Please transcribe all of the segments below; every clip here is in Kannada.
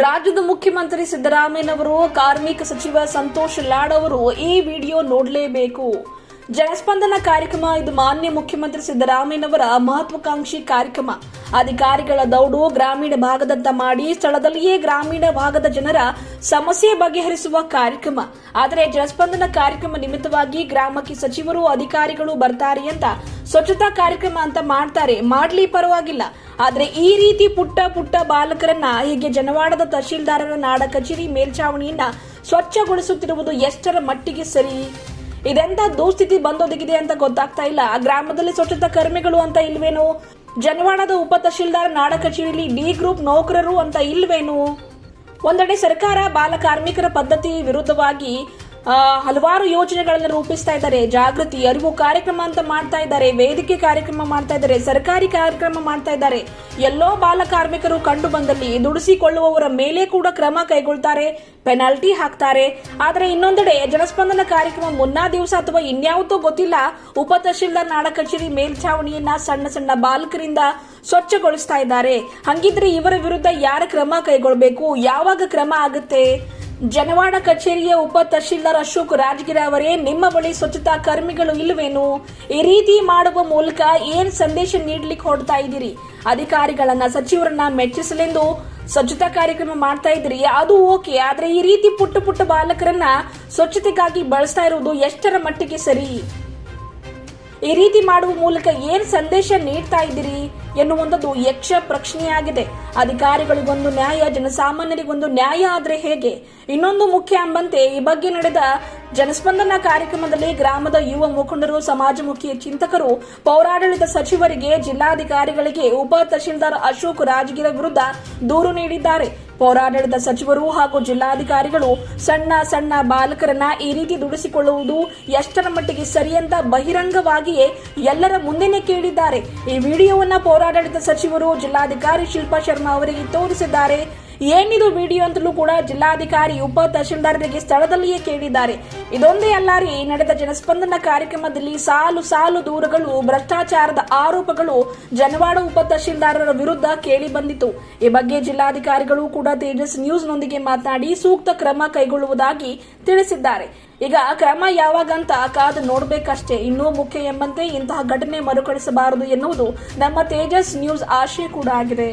ರಾಜ್ಯದ ಮುಖ್ಯಮಂತ್ರಿ ಸಿದ್ದರಾಮಯ್ಯನವರು ಕಾರ್ಮಿಕ ಸಚಿವ ಸಂತೋಷ್ ಲಾಡ್ ಅವರು ಈ ವಿಡಿಯೋ ನೋಡಲೇಬೇಕು. ಜನಸ್ಪಂದನ ಕಾರ್ಯಕ್ರಮ, ಇದು ಮಾನ್ಯ ಮುಖ್ಯಮಂತ್ರಿ ಸಿದ್ದರಾಮಯ್ಯನವರ ಮಹತ್ವಾಕಾಂಕ್ಷಿ ಕಾರ್ಯಕ್ರಮ. ಅಧಿಕಾರಿಗಳ ದೌಡು ಗ್ರಾಮೀಣ ಭಾಗದತ್ತ ಮಾಡಿ ಸ್ಥಳದಲ್ಲಿಯೇ ಗ್ರಾಮೀಣ ಭಾಗದ ಜನರ ಸಮಸ್ಯೆ ಬಗೆಹರಿಸುವ ಕಾರ್ಯಕ್ರಮ. ಆದರೆ ಜನಸ್ಪಂದನ ಕಾರ್ಯಕ್ರಮ ನಿಮಿತ್ತವಾಗಿ ಗ್ರಾಮಕ್ಕೆ ಸಚಿವರು, ಅಧಿಕಾರಿಗಳು ಬರ್ತಾರೆ ಅಂತ ಸ್ವಚ್ಛತಾ ಕಾರ್ಯಕ್ರಮ ಅಂತ ಮಾಡ್ತಾರೆ. ಮಾಡ್ಲಿ ಪರವಾಗಿಲ್ಲ. ಆದರೆ ಈ ರೀತಿ ಪುಟ್ಟ ಪುಟ್ಟ ಬಾಲಕರನ್ನ, ಹೀಗೆ ಜನವಾಡದ ತಹಶೀಲ್ದಾರರ ನಾಡ ಕಚೇರಿ ಮೇಲ್ಛಾವಣಿಯನ್ನ ಸ್ವಚ್ಛಗೊಳಿಸುತ್ತಿರುವುದು ಎಷ್ಟರ ಮಟ್ಟಿಗೆ ಸರಿ? ಇದೆಂತ ದುಸ್ಥಿತಿ ಬಂದೊದಗಿದೆ ಅಂತ ಗೊತ್ತಾಗ್ತಾ ಇಲ್ಲ. ಆ ಗ್ರಾಮದಲ್ಲಿ ಸ್ವಚ್ಛತಾ ಕರ್ಮಿಗಳು ಅಂತ ಇಲ್ವೇನು? ಜನವಾಡದ ಉಪ ತಹಶೀಲ್ದಾರ್ ನಾಡ ಕಚೇರಿಯಲ್ಲಿ ಡಿ ಗ್ರೂಪ್ ನೌಕರರು ಅಂತ ಇಲ್ವೇನು? ಒಂದೆಡೆ ಸರ್ಕಾರ, ಬಾಲ ಕಾರ್ಮಿಕರ ಪದ್ಧತಿ ವಿರುದ್ಧವಾಗಿ ಹಲವಾರು ಯೋಜನೆಗಳನ್ನು ರೂಪಿಸ್ತಾ ಇದ್ದಾರೆ. ಜಾಗೃತಿ, ಅರಿವು ಕಾರ್ಯಕ್ರಮ ಅಂತ ಮಾಡ್ತಾ ಇದ್ದಾರೆ. ವೇದಿಕೆ ಕಾರ್ಯಕ್ರಮ ಮಾಡ್ತಾ ಇದ್ದಾರೆ. ಸರ್ಕಾರಿ ಕಾರ್ಯಕ್ರಮ ಮಾಡ್ತಾ ಇದ್ದಾರೆ. ಎಲ್ಲೋ ಬಾಲ ಕಾರ್ಮಿಕರು ಕಂಡು ಬಂದಲ್ಲಿ ದುಡಿಸಿಕೊಳ್ಳುವವರ ಮೇಲೆ ಕೂಡ ಕ್ರಮ ಕೈಗೊಳ್ತಾರೆ, ಪೆನಾಲ್ಟಿ ಹಾಕ್ತಾರೆ. ಆದರೆ ಇನ್ನೊಂದೆಡೆ ಜನಸ್ಪಂದನ ಕಾರ್ಯಕ್ರಮ ಮುನ್ನಾ ದಿವಸ ಅಥವಾ ಇನ್ಯಾವುದೋ ಗೊತ್ತಿಲ್ಲ. ಉಪ ತಹಶೀಲ್ದಾರ್ ನಾಡ ಕಚೇರಿ ಮೇಲ್ಛಾವಣಿಯನ್ನ ಸಣ್ಣ ಸಣ್ಣ ಬಾಲಕರಿಂದ ಸ್ವಚ್ಛಗೊಳಿಸ್ತಾ ಇದ್ದಾರೆ. ಹಂಗಿದ್ರೆ ಇವರ ವಿರುದ್ಧ ಯಾರ ಕ್ರಮ ಕೈಗೊಳ್ಬೇಕು? ಯಾವಾಗ ಕ್ರಮ ಆಗುತ್ತೆ? ಜನವಾಡ ಕಚೇರಿಯ ಉಪ ತಹಶೀಲ್ದಾರ್ ಅಶೋಕ್ ರಾಜಗಿರ ಅವರೇ, ನಿಮ್ಮ ಬಳಿ ಸ್ವಚ್ಛತಾ ಕರ್ಮಿಗಳು ಇಲ್ಲವೇನು? ಈ ರೀತಿ ಮಾಡುವ ಮೂಲಕ ಏನ್ ಸಂದೇಶ ನೀಡ್ಲಿಕ್ಕೆ ಹೊಡ್ತಾ ಇದ್ದೀರಿ? ಅಧಿಕಾರಿಗಳನ್ನ, ಸಚಿವರನ್ನ ಮೆಚ್ಚಿಸಲೆಂದು ಸ್ವಚ್ಛತಾ ಕಾರ್ಯಕ್ರಮ ಮಾಡ್ತಾ ಇದ್ರಿ ಅದು ಓಕೆ, ಆದ್ರೆ ಈ ರೀತಿ ಪುಟ್ಟ ಪುಟ್ಟ ಬಾಲಕರನ್ನ ಸ್ವಚ್ಛತೆಗಾಗಿ ಬಳಸ್ತಾ ಇರುವುದು ಎಷ್ಟರ ಮಟ್ಟಿಗೆ ಸರಿ? ಈ ರೀತಿ ಮಾಡುವ ಮೂಲಕ ಏನ್ ಸಂದೇಶ ನೀಡ್ತಾ ಇದ್ದೀರಿ? ಎನ್ನುವಂಥದ್ದು ಯಕ್ಷ ಪ್ರಶ್ನೆಯಾಗಿದೆ. ಅಧಿಕಾರಿಗಳಿಗೊಂದು ನ್ಯಾಯ, ಜನಸಾಮಾನ್ಯರಿಗೊಂದು ನ್ಯಾಯ ಆದ್ರೆ ಹೇಗೆ? ಇನ್ನೊಂದು ಮುಖ್ಯ ಎಂಬಂತೆ ಈ ಬಗ್ಗೆ ನಡೆದ ಜನಸ್ಪಂದನ ಕಾರ್ಯಕ್ರಮದಲ್ಲಿ ಗ್ರಾಮದ ಯುವ ಮುಖಂಡರು, ಸಮಾಜಮುಖಿ ಚಿಂತಕರು, ಪೌರಾಡಳಿತ ಸಚಿವರಿಗೆ, ಜಿಲ್ಲಾಧಿಕಾರಿಗಳಿಗೆ, ಉಪ ತಹಶೀಲ್ದಾರ್ ಅಶೋಕ್ ರಾಜಗಿರ ವಿರುದ್ಧ ದೂರು ನೀಡಿದ್ದಾರೆ. ಪೌರಾಡಳಿತ ಸಚಿವರು ಹಾಗೂ ಜಿಲ್ಲಾಧಿಕಾರಿಗಳು ಸಣ್ಣ ಸಣ್ಣ ಬಾಲಕರನ್ನ ಈ ರೀತಿ ದುಡಿಸಿಕೊಳ್ಳುವುದು ಎಷ್ಟರ ಮಟ್ಟಿಗೆ ಸರಿ ಅಂತ ಬಹಿರಂಗವಾಗಿಯೇ ಎಲ್ಲರ ಮುಂದೆನೆ ಕೇಳಿದ್ದಾರೆ. ಈ ವಿಡಿಯೋವನ್ನ ಪೌರಾಡಳಿತ ಸಚಿವರು ಜಿಲ್ಲಾಧಿಕಾರಿ ಶಿಲ್ಪಾ ಶರ್ಮಾ ಅವರಿಗೆ ತೋರಿಸಿದ್ದಾರೆ. ಏನಿದು ವಿಡಿಯೋ ಅಂತಲೂ ಕೂಡ ಜಿಲ್ಲಾಧಿಕಾರಿ ಉಪ ತಹಶೀಲ್ದಾರರಿಗೆ ಸ್ಥಳದಲ್ಲಿಯೇ ಕೇಳಿದ್ದಾರೆ. ಇದೊಂದೇ ಅಲ್ಲಾರಿ ನಡೆದ ಜನಸ್ಪಂದನ ಕಾರ್ಯಕ್ರಮದಲ್ಲಿ ಸಾಲು ಸಾಲು ದೂರುಗಳು, ಭ್ರಷ್ಟಾಚಾರದ ಆರೋಪಗಳು ಜನವಾಡ ಉಪ ತಹಶೀಲ್ದಾರರ ವಿರುದ್ಧ ಕೇಳಿ ಬಂದಿತು ಈ ಬಗ್ಗೆ ಜಿಲ್ಲಾಧಿಕಾರಿಗಳು ಕೂಡ ತೇಜಸ್ ನ್ಯೂಸ್ ನೊಂದಿಗೆ ಮಾತನಾಡಿ ಸೂಕ್ತ ಕ್ರಮ ಕೈಗೊಳ್ಳುವುದಾಗಿ ತಿಳಿಸಿದ್ದಾರೆ. ಈಗ ಕ್ರಮ ಯಾವಾಗಂತ ಕಾದು ನೋಡಬೇಕಷ್ಟೇ. ಇನ್ನೂ ಮುಖ್ಯ ಎಂಬಂತೆ ಇಂತಹ ಘಟನೆ ಮರುಕಳಿಸಬಾರದು ಎನ್ನುವುದು ನಮ್ಮ ತೇಜಸ್ ನ್ಯೂಸ್ ಆಶಯ ಕೂಡ ಆಗಿದೆ.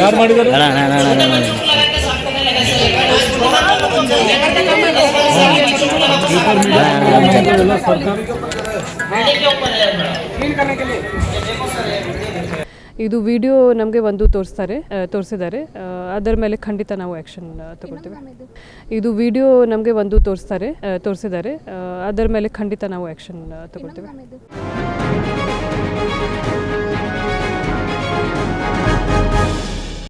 ಯಾರು ಮಾಡಿದ್ದಾರೆ? ಇದು ವಿಡಿಯೋ ನಮಗೆ ಒಂದು ತೋರಿಸ್ತಾರೆ ತೋರಿಸಿದ್ದಾರೆ. ಅದರ ಮೇಲೆ ಖಂಡಿತ ನಾವು ಆ್ಯಕ್ಷನ್ ತಗೊಳ್ತೀವಿ. ಇದು ವಿಡಿಯೋ ನಮಗೆ ಒಂದು ತೋರಿಸ್ತಾರೆ ತೋರಿಸಿದ್ದಾರೆ. ಅದರ ಮೇಲೆ ಖಂಡಿತ ನಾವು ಆ್ಯಕ್ಷನ್ ತಗೊಳ್ತೀವಿ.